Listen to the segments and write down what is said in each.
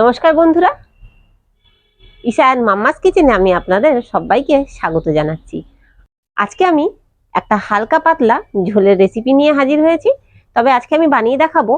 নমস্কার বন্ধুরা। Isha and mamma's কিচেনে আমি আপনাদের সবাইকে স্বাগত জানাচ্ছি। আজকে আমি একটা হালকা পাতলা ঝোলের রেসিপি নিয়ে হাজির হয়েছি। তবে আজকে আমি বানিয়ে দেখাবো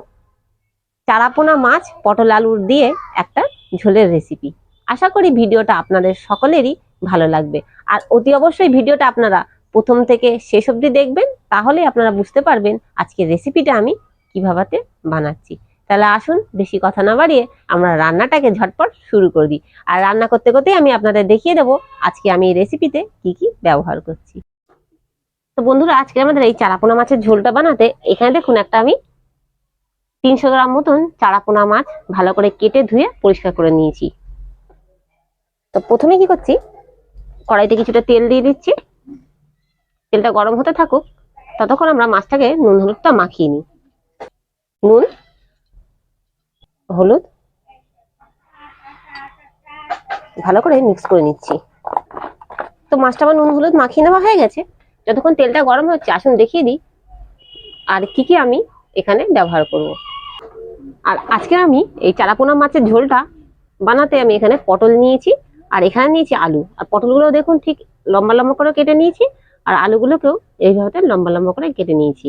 চারাপোনা মাছ, পটল আলুর দিয়ে একটা ঝোলের রেসিপি আশা করি ভিডিওটা আপনাদের সকলেরই ভালো লাগবে। আর অতি অবশ্যই ভিডিওটা আপনারা প্রথম থেকে শেষ অবধি দেখবেন তাহলে আপনারা বুঝতে পারবেন আজকের রেসিপিটা আমি কীভাবে বানাচ্ছি। তাহলে আসুন, বেশি কথা না বাড়িয়ে আমরা রান্নাটাকে ঝটপট শুরু করে দিই। আর রান্না করতে করতেই আমি আপনাদের দেখিয়ে দেবো আজকে আমি এই রেসিপিতে কি কি ব্যবহার করছি। তো বন্ধুরা, আজকে আমাদের এই চারাপোনা মাছের ঝোলটা বানাতে এখানে দেখুন একটা আমি তিনশো গ্রাম মতন চারাপোনা মাছ ভালো করে কেটে ধুয়ে পরিষ্কার করে নিয়েছি। তো প্রথমে কি করছি? কড়াইতে কিছুটা তেল দিয়ে দিচ্ছি। তেলটা গরম হতে থাকুক, ততক্ষণ আমরা মাছটাকে নুন হলুদটা মাখিয়ে নিই। নুন হলুদ। ভালো করে মিক্স করে নিচ্ছি। তো মাছটা আমার নুন, হলুদ মাখিয়ে নেওয়া হয়ে গেছে। যতক্ষণ তেলটা গরম হচ্ছে, আসুন দেখিয়ে দিই আর কি কি আমি এখানে ব্যবহার করব। আর আজকে আমি এই চারাপোনা মাছের ঝোলটা বানাতে আমি এখানে পটল নিয়েছি আর এখানে নিয়েছি আলু। আর পটলগুলো দেখুন ঠিক লম্বা লম্বা করে কেটে নিয়েছি আর আলুগুলোকেও এইভাবে লম্বা লম্বা করে কেটে নিয়েছি।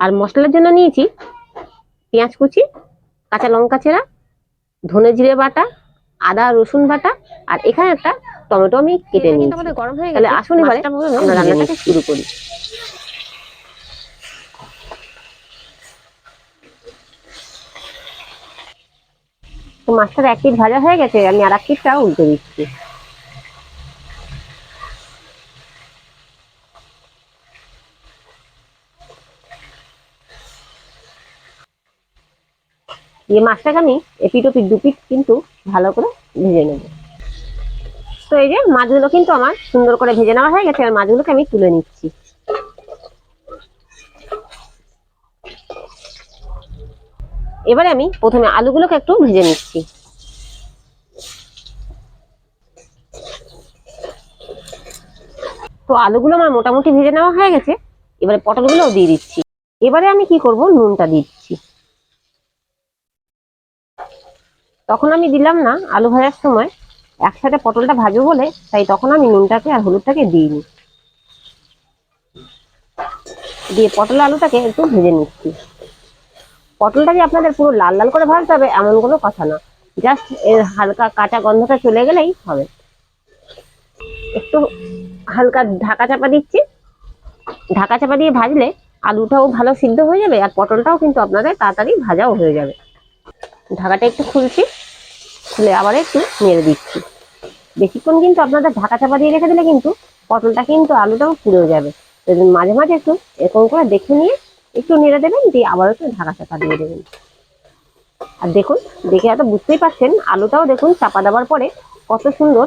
আর মশলার জন্য নিয়েছি পেঁয়াজ কুচি কাঁচা লঙ্কা চেরা ধনে জিরে বাটা আদা রসুন বাটা আর এখানে একটা টমেটো আমি কেটে নিয়েছি। আমাদের গরম হয়ে গেলে আসুন এবারে আমরা রান্নাটাকে শুরু করি। তো মাছটার এক ভাজা হয়ে গেছে আমি আর এক পিঠটা উল্টে দিচ্ছি। দিয়ে মাছটাকে আমি এপিট ওপিট দুপিট কিন্তু ভালো করে ভেজে নেব। তো এই যে মাছগুলো কিন্তু আমার সুন্দর করে ভেজে নেওয়া হয়ে গেছে আর মাছগুলোকে আমি তুলে নিচ্ছি। এবারে আমি প্রথমে আলুগুলোকে একটু ভেজে নিচ্ছি। তো আলুগুলো আমার মোটামুটি ভেজে নেওয়া হয়ে গেছে, এবারে পটলগুলোও দিয়ে দিচ্ছি। এবারে আমি কি করব? নুনটা দিচ্ছি। তখন আমি দিলাম না আলু ভাজার সময়। একসাথে পটলটা ভাজবো বলে, তাই তখন আমি নুনটাকে আর হলুদটাকে দিইনি। দিয়ে পটল আলুটাকে একটু ভেজে নিচ্ছি। পটলটা যে আপনাদের পুরো লাল লাল করে ভাজতে হবে, এমন কোনো কথা না। জাস্ট এর হালকা কাঁচা গন্ধটা চলে গেলেই হবে। একটু হালকা ঢাকা চাপা দিচ্ছি। ঢাকা চাপা দিয়ে ভাজলে আলুটাও ভালো সিদ্ধ হয়ে যাবে আর পটলটাও কিন্তু আপনাদের তাড়াতাড়ি ভাজাও হয়ে যাবে। ঢাকাটা একটু খুলছি খুলে আবার একটু নেড়ে দিচ্ছি। বেশিক্ষণ কিন্তু আপনাদের ঢাকা চাপা দিয়ে রেখে দিলে কিন্তু পটলটা কিন্তু আলুটাও পুড়ে যাবে। মাঝে মাঝে একটু এরকম করে দেখে নিয়ে একটু নেড়ে দেবেন দিয়ে আবার একটু ঢাকা চাপা দিয়ে দেবেন। আর দেখুন দেখে হয়তো বুঝতেই পারছেন আলুটাও দেখুন চাপা দেওয়ার পরে কত সুন্দর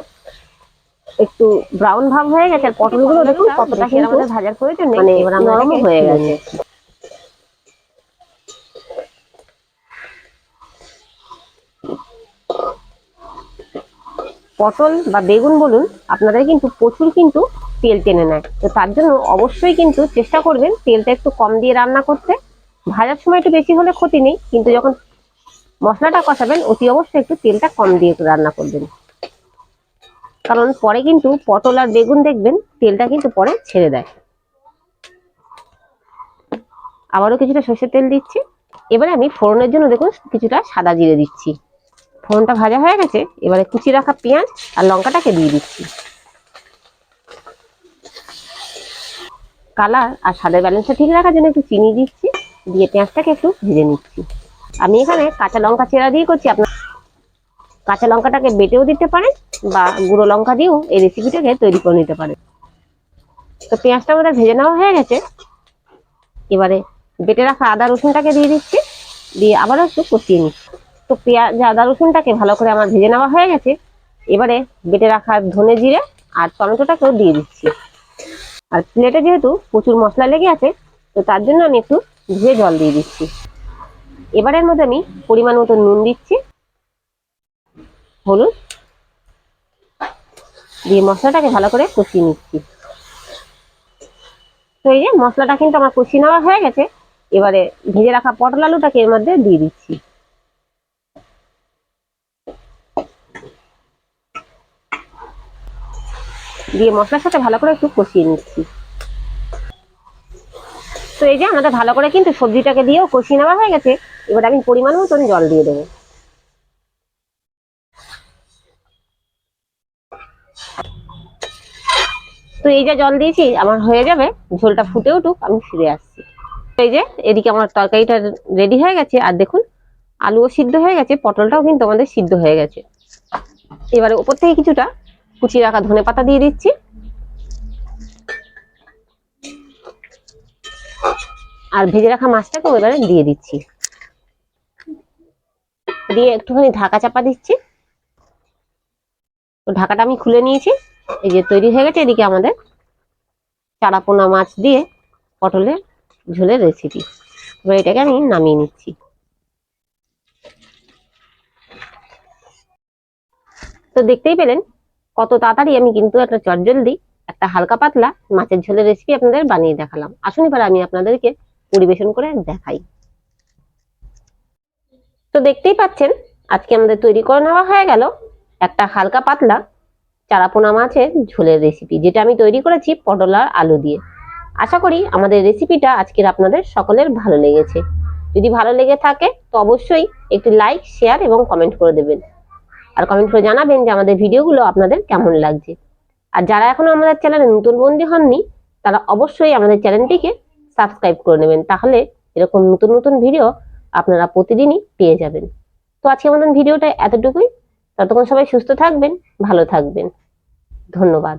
একটু ব্রাউন ভাব হয়ে গেছে। আর পটলগুলো দেখুন কতটা কিন্তু ভাজার প্রয়োজন মানে নরম হয়ে গেছে। পটল বা বেগুন বলুন, আপনাদের কিন্তু প্রচুর কিন্তু তেল টেনে নেয়। তো তার জন্য অবশ্যই কিন্তু চেষ্টা করবেন তেলটা একটু কম দিয়ে রান্না করতে। ভাজার সময় একটু বেশি হলে ক্ষতি নেই, কিন্তু যখন মশলাটা কষাবেন, অতি অবশ্যই একটু তেলটা কম দিয়ে রান্না করবেন। কারণ পরে কিন্তু পটল আর বেগুন দেখবেন, তেলটা কিন্তু পরে ছেড়ে দেয়। আবারও কিছুটা সর্ষের তেল দিচ্ছি। এবারে আমি ফোড়নের জন্য দেখুন, কিছুটা সাদা জিরে দিচ্ছি। ফোড়নটা ভাজা হয়ে গেছে, এবারে কুচি রাখা পেঁয়াজ আর লঙ্কাটাকে দিয়ে দিচ্ছি। কালার আর স্বাদের ব্যালেন্সটা ঠিক রাখার জন্য একটু চিনি দিচ্ছি, দিয়ে পেঁয়াজটাকে একটু ভেজে নিচ্ছি। আমি এখানে কাঁচা লঙ্কা চেরা দিয়ে করছি, আপনার কাঁচা লঙ্কাটাকে বেটেও দিতে পারেন বা গুঁড়ো লঙ্কা দিয়েও এই রেসিপিটাকে তৈরি করে নিতে পারেন। তো পেঁয়াজটা আমাদের ভেজে নেওয়া হয়ে গেছে। এবারে বেটে রাখা আদা রসুনটাকে দিয়ে দিচ্ছি, দিয়ে আবারও একটু কষিয়ে নিচ্ছি। তো পেঁয়াজ আদা, রসুনটাকে ভালো করে আমার ভেজে নেওয়া হয়ে গেছে। এবারে বেটে রাখা ধনে জিরে আর টমেটোটাকেও দিয়ে দিচ্ছি। আর প্লেটে যেহেতু প্রচুর মশলা লেগে আছে, তো তার জন্য আমি একটু ধুয়ে জল দিয়ে দিচ্ছি। এবারের মধ্যে আমি পরিমাণ মতো নুন দিচ্ছি। হলুদ দিয়ে মশলাটাকে ভালো করে কষিয়ে নিচ্ছি। তো এই যে মশলাটা কিন্তু আমার কষিয়ে নেওয়া হয়ে গেছে, এবারে ভেজে রাখা পটল আলুটাকে এর মধ্যে দিয়ে দিচ্ছি। দিয়ে মশলার সাথে ভালো করে একটু কষিয়ে নিচ্ছি। তো এই যে আমাদের ভালো করে কিন্তু সবজিটাকে দিয়েও কষিয়ে নেওয়া হয়ে গেছে, এবার আমি পরিমাণ মতন জল দিয়ে দেবো। তো এই যে জল দিয়েছি, আমার হয়ে যাবে, ঝোলটা ফুটে উঠুক, আমি ফিরে আসছি। এই যে এদিকে আমার তরকারিটা রেডি হয়ে গেছে, আর দেখুন, আলুও সিদ্ধ হয়ে গেছে, পটলটাও কিন্তু আমাদের সিদ্ধ হয়ে গেছে। এবারে ওপর থেকে কিছুটা কুচি রাখা ধনে পাতা দিয়ে দিচ্ছি। আর ভেজে রাখা মাছটাকেও এবারে দিয়ে দিচ্ছি। দিয়ে একটুখানি ঢাকা চাপা দিচ্ছি। তো ঢাকাটা আমি খুলে নিয়েছি। এই যে তৈরি হয়ে গেছে, এদিকে আমাদের চারাপোনা মাছ দিয়ে পটলের ঝোলের রেসিপি এবার এটাকে আমি নামিয়ে নিচ্ছি। তো দেখতেই পেলেন কত তাড়াতাড়ি আমি কিন্তু একটা চটজলদি, একটা হালকা পাতলা মাছের ঝোলের রেসিপি আপনাদের বানিয়ে দেখালাম। আসুন এবার আমি আপনাদেরকে পরিবেশন করে দেখাই। তো দেখতেই পাচ্ছেন, আজকে আমাদের তৈরি করে নেওয়া হয়ে গেল একটা হালকা পাতলা চারাপোনা মাছের ঝোলের রেসিপি যেটা আমি তৈরি করেছি পটল আর আলু দিয়ে। আশা করি আমাদের রেসিপিটা আজকের আপনাদের সকলের ভালো লেগেছে। যদি ভালো লেগে থাকে, তো অবশ্যই একটি লাইক শেয়ার এবং কমেন্ট করে দেবেন। আর কমেন্ট করে জানাবেন যে আমাদের ভিডিওগুলো আপনাদের কেমন লাগছে। আর যারা এখনও আমাদের চ্যানেলে নতুন বন্দী হননি, তারা অবশ্যই আমাদের চ্যানেলটিকে সাবস্ক্রাইব করে নেবেন। তাহলে এরকম নতুন নতুন ভিডিও আপনারা প্রতিদিনই পেয়ে যাবেন। তো আজকে আমাদের ভিডিওটা এতটুকুই। ততক্ষণ সবাই সুস্থ থাকবেন, ভালো থাকবেন। ধন্যবাদ।